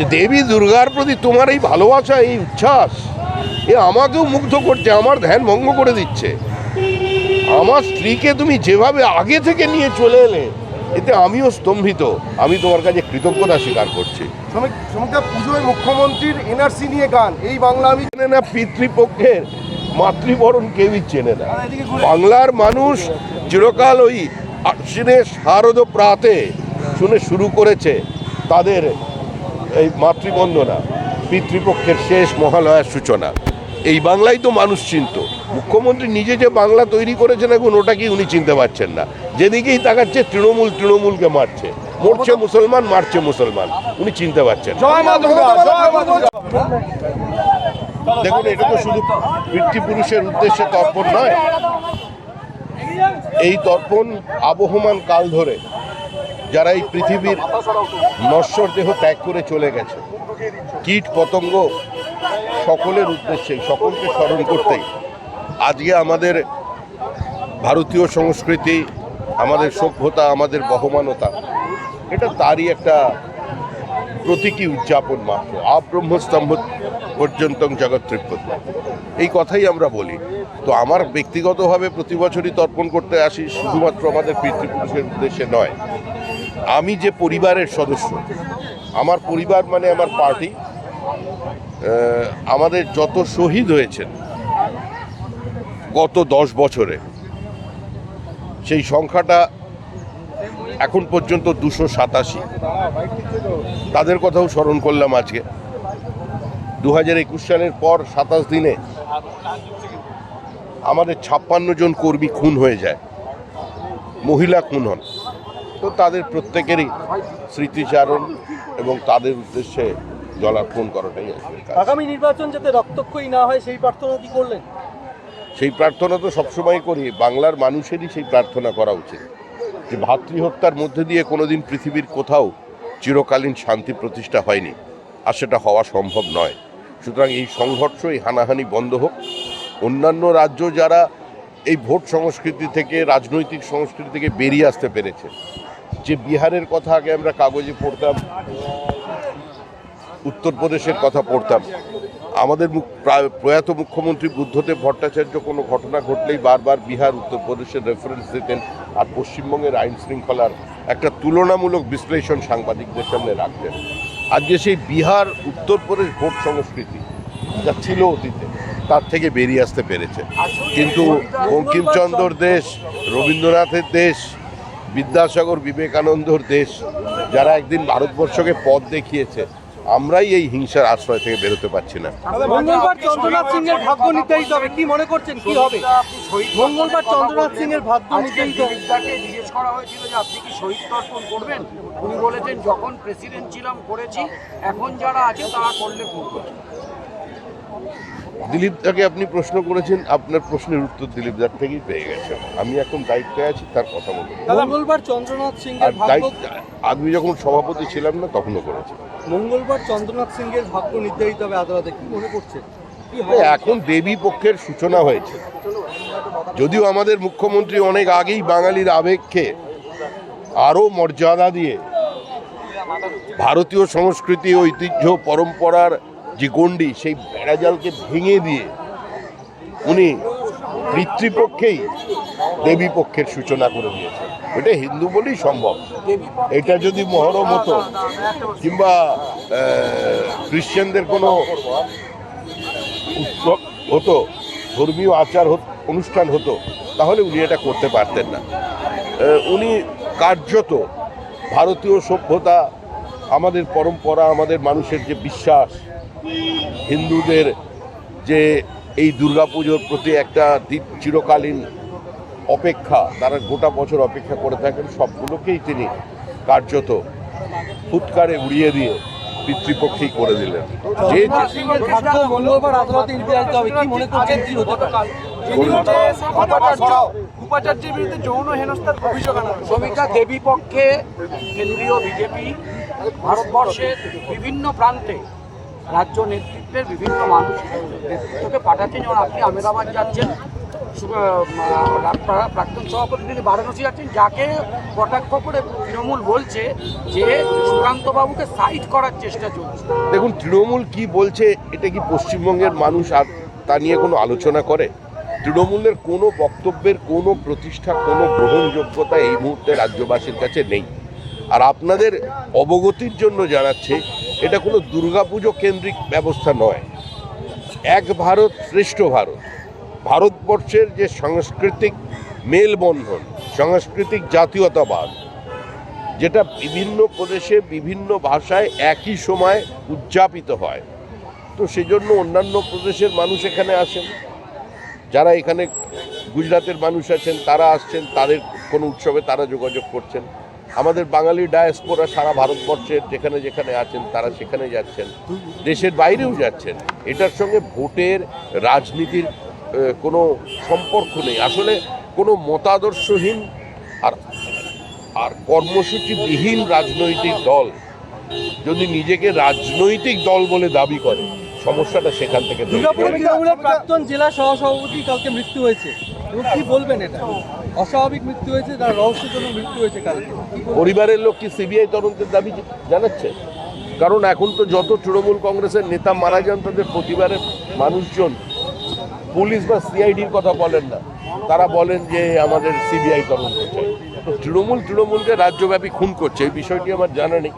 যে দেবী দুর্গার প্রতি তোমার এই ভালোবাসা এই উচ্ছ্বাস এ আমাকেও মুগ্ধ করছে আমার ধ্যান ভঙ্গ করে দিচ্ছে। আমার স্ত্রীকে তুমি যেভাবে আগে থেকে নিয়ে চলে এলে এতে আমিও স্তম্ভিত। আমি তোমার কাছে কৃতজ্ঞতা স্বীকার করছি। পুজোয় মুখ্যমন্ত্রীর এনআরসি নিয়ে গান এই বাংলা আমি চেনে না পিতৃপক্ষের মাতৃবরণ কেউই চেনে না। বাংলার মানুষ চিরকাল ওই আশ্বিনের শারদ প্রাতে শুনে শুরু করেছে তাদের এই মাতৃবন্দনা পিতৃপক্ষের শেষ মহালয়ার সূচনা। এই বাংলাই তো মানুষ চিনত। মুখ্যমন্ত্রী নিজে যে বাংলা তৈরি করেছেন এখন ওটাকে উনি চিনতে পারছেন না? যেদিকেই তাকাচ্ছে তৃণমূল তৃণমূলকে মারছে। মরছে মুসলমান মারছে মুসলমান। উনি চিনতে পারছেন দেখুন এটা তো শুধু পিতৃপুরুষের উদ্দেশ্যে তর্পণ নয়। এই তর্পণ আবহমান কাল ধরে যারা এই পৃথিবীর নশ্বর দেহ ত্যাগ করে চলে গেছে, কীট পতঙ্গ সকলের উদ্দেশ্যে, সকলকে স্মরণ করতেই আজকে আমাদের ভারতীয় সংস্কৃতি, আমাদের সভ্যতা, আমাদের বহমানতা, এটা তারই একটা প্রতীকী উদযাপন মাত্র। আব্রহ্মস্তম্ভ পর্যন্ত জগৎ তৃপ্ত এই কথাই আমরা বলি। তো আমার ব্যক্তিগতভাবে প্রতি বছরই তর্পণ করতে আসি, শুধুমাত্র আমাদের পিতৃপুরুষের উদ্দেশ্যে নয়। আমি যে পরিবারের সদস্য, আমার পরিবার মানে আমার পার্টি আমাদের যত শহীদ হয়েছেন গত দশ বছরে, সেই সংখ্যাটা এখন পর্যন্ত দুশো সাতাশি। তাদের কথাও স্মরণ করলাম আজকে। দু হাজার একুশ সালের পর সাতাশ দিনে আমাদের ছাপ্পান্ন জন কর্মী খুন হয়ে যায়। মহিলা খুন হন। তো তাদের প্রত্যেকেরই স্মৃতিচারণ এবং তাদের উদ্দেশ্যে জলার্পণ করাটাই আগামী নির্বাচন যাতে রক্তক্ষয়ী না হয় সেই প্রার্থনা কি করলেন? সেই প্রার্থনা তো সবসময় করি বাংলার মানুষেরই সেই প্রার্থনা করা উচিত। যে ভাতৃহত্যার মধ্যে দিয়ে কোনোদিন পৃথিবীর কোথাও চিরকালীন শান্তি প্রতিষ্ঠা হয়নি আর সেটা হওয়া সম্ভব নয়। সুতরাং এই সংঘর্ষ এই হানাহানি বন্ধ হোক। অন্যান্য রাজ্য যারা এই ভোট সংস্কৃতি থেকে, রাজনৈতিক সংস্কৃতি থেকে বেরিয়ে আসতে পেরেছে। যে বিহারের কথা আগে আমরা কাগজে পড়তাম, উত্তরপ্রদেশের কথা পড়তাম, আমাদের প্রয়াত মুখ্যমন্ত্রী বুদ্ধদেব ভট্টাচার্য কোনো ঘটনা ঘটলেই বারবার বিহার, উত্তরপ্রদেশের রেফারেন্স দিতেন আর পশ্চিমবঙ্গের আইন শৃঙ্খলার একটা তুলনামূলক বিশ্লেষণ সাংবাদিকদের সামনে রাখতেন। আজকে সেই বিহার, উত্তরপ্রদেশ ভোট সংস্কৃতি যা ছিল অতীতে। তার থেকে বেরিয়ে আসতে পেরেছে। কিন্তু বঙ্কিমচন্দ্রর দেশ রবীন্দ্রনাথের দেশ বিদ্যাসাগর বিবেকানন্দর দেশ যারা একদিন ভারতবর্ষকে পথ দেখিয়েছে আমরাই এই হিংসার আশ্রয় থেকে বেরোতে পারছি না। মঙ্গলবার চন্দ্রনাথ সিং এর ভাগ্য নির্ধারিত হবে। কি মনে করছেন? কি হবে? মঙ্গলবার চন্দ্রনাথ সিং এর ভাগ্য আজকে নির্ধারিত হবে। জিজ্ঞেস করা হয়েছিল যে আপনি কি শহীদ তর্পণ করবেন? উনি বলেছেন যখন প্রেসিডেন্ট ছিলাম করেছি। এখন যারা আছে তারা করলে করব। দিলীপ দাকে আপনি প্রশ্ন করেছেন আপনার প্রশ্নের উত্তর দিলীপ দার থেকেই পেয়ে গেছেন। আমি এখন দায়িত্বে আছি তার কথা বলব। মঙ্গলবার চন্দ্রনাথ সিং আর এর ভাগ্য দায়িত্ব আমি যখন সভাপতি ছিলাম না তখনও করেছি। মঙ্গলবার চন্দ্রনাথ সিং এর ভাগ্য নির্ধারিত হবে আদালতে কি মনে করছেন এখন দেবী পক্ষের সূচনা হয়েছে। যদিও আমাদের মুখ্যমন্ত্রী অনেক আগেই বাঙালির আবেগকে আরও মর্যাদা দিয়ে ভারতীয় সংস্কৃতি ঐতিহ্য পরম্পরার যে গণ্ডি, সেই বেড়াজালকে ভেঙে দিয়ে উনি পিতৃপক্ষেই দেবী পক্ষের সূচনা করে দিয়েছেন। এটা হিন্দু বলেই সম্ভব। এটা যদি মহরম হতো, কিংবা খ্রিশ্চানদের কোনো উৎসব হতো, ধর্মীয় আচার অনুষ্ঠান হতো, তাহলে উনি এটা করতে পারতেন না। উনি কার্যত ভারতীয় সভ্যতা, আমাদের পরম্পরা, আমাদের মানুষের যে বিশ্বাস হিন্দুদের যে এই দুর্গাপুজোর প্রতি একটা চিরকালীন অপেক্ষা, তারা গোটা বছর অপেক্ষা করে থাকেন, সবগুলোকেই তিনি কার্যত ফুৎকারে উড়িয়ে দিয়ে পিতৃপক্ষেই করে দিলেন। যে শ্রমিকা দেবী পক্ষে কেন্দ্রীয় বিজেপি, ভারতবর্ষের বিভিন্ন প্রান্তে রাজ্য নেতৃত্বের বিভিন্ন মানুষ নেতৃত্বকে পাঠাচ্ছেন। যেমন আপনি আমেদাবাদ যাচ্ছেন প্রাক্তন সভাপতি তিনি বারাণসী যাচ্ছেন, যাকে কটাক্ষ করে তৃণমূল বলছে যে সুকান্তবাবুকে সাইড করার চেষ্টা চলছে। দেখুন, তৃণমূল কি বলছে, এটা কি পশ্চিমবঙ্গের মানুষ আর তা নিয়ে কোনো আলোচনা করে? তৃণমূলের কোনো বক্তব্যের কোনো প্রতিষ্ঠা, কোনো গ্রহণযোগ্যতা এই মুহূর্তে রাজ্যবাসীর কাছে নেই। আর আপনাদের অবগতির জন্য জানাচ্ছে এটা কোনো দুর্গাপুজো কেন্দ্রিক ব্যবস্থা নয়। এক ভারত, শ্রেষ্ঠ ভারত। ভারতবর্ষের যে সাংস্কৃতিক মেলবন্ধন, সাংস্কৃতিক জাতীয়তাবাদ, যেটা বিভিন্ন প্রদেশে বিভিন্ন ভাষায় একই সময় উদযাপিত হয়। তো সেজন্য অন্যান্য প্রদেশের মানুষ এখানে আসেন। যারা এখানে গুজরাটের মানুষ আছেন, তারা আসছেন, তাদের কোনো উৎসবে তারা যোগাযোগ করছেন। আমাদের বাঙালি ডায়াসপোরা সারা ভারতবর্ষের যেখানে যেখানে আছেন তারা সেখানে যাচ্ছেন। দেশের বাইরেও যাচ্ছেন। এটার সঙ্গে ভোটের রাজনীতির কোনো সম্পর্ক নেই। আসলে কোনো মতাদর্শহীন আর আর কর্মসূচিবিহীন রাজনৈতিক দল যদি নিজেকে রাজনৈতিক দল বলে দাবি করে সমস্যাটা সেখান থেকে প্রাক্তন জেলা সহসভাপতি কালকে মৃত্যু হয়েছে। কি বলবেন এটা? অস্বাভাবিক মৃত্যু হয়েছে, তার রহস্যজনক মৃত্যু হয়েছে কালকে। পরিবারের লোক কি সিবিআই তদন্তের দাবি জানাচ্ছে? কারণ এখন তো যত তৃণমূল কংগ্রেসের নেতা মারা যান, তাদের প্রতিবারের মানুষজন, পুলিশ বা সিআইডির কথা বলেন না। তারা বলেন যে আমাদের সিবিআই তদন্ত চাই। তো তৃণমূল তৃণমূলকে রাজ্যব্যাপী খুন করছে, এই বিষয়টি আমার জানা নেই।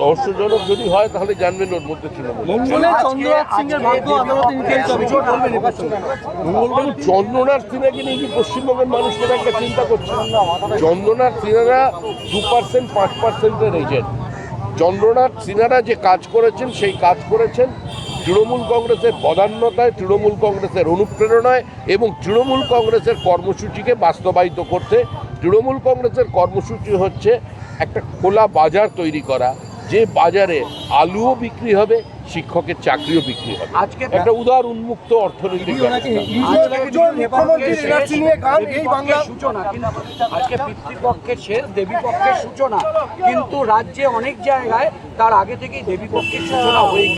রহস্যজনক যদি হয় তাহলে জানবেন ওর মধ্যে তৃণমূল আছে। মঙ্গলে চন্দ্রনাথ সিনহাকে নিয়ে কি পশ্চিমবঙ্গের মানুষ কোনো একটা চিন্তা করছে চন্দ্রনাথ সিনহারা দু পার্সেন্ট পাঁচ পার্সেন্টের এজেন্ট চন্দ্রনাথ সিনহারা যে কাজ করেছেন সেই কাজ করেছেন তৃণমূল কংগ্রেসের বদান্যতায় তৃণমূল কংগ্রেসের অনুপ্রেরণায় এবং তৃণমূল কংগ্রেসের কর্মসূচিকে বাস্তবায়িত করতে। তৃণমূল কংগ্রেসের কর্মসূচি হচ্ছে একটা খোলা বাজার তৈরি করা যে বাজারে আলুও বিক্রি হবে শিক্ষকের চাকরিও বিক্রি হবে। আজকে একটা উদার উন্মুক্ত অর্থনৈতিক আজকে পিতৃপক্ষের শেষ দেবীপক্ষের সূচনা। কিন্তু রাজ্যে অনেক জায়গায় তার আগে থেকেই দেবীপক্ষের সূচনা হয়ে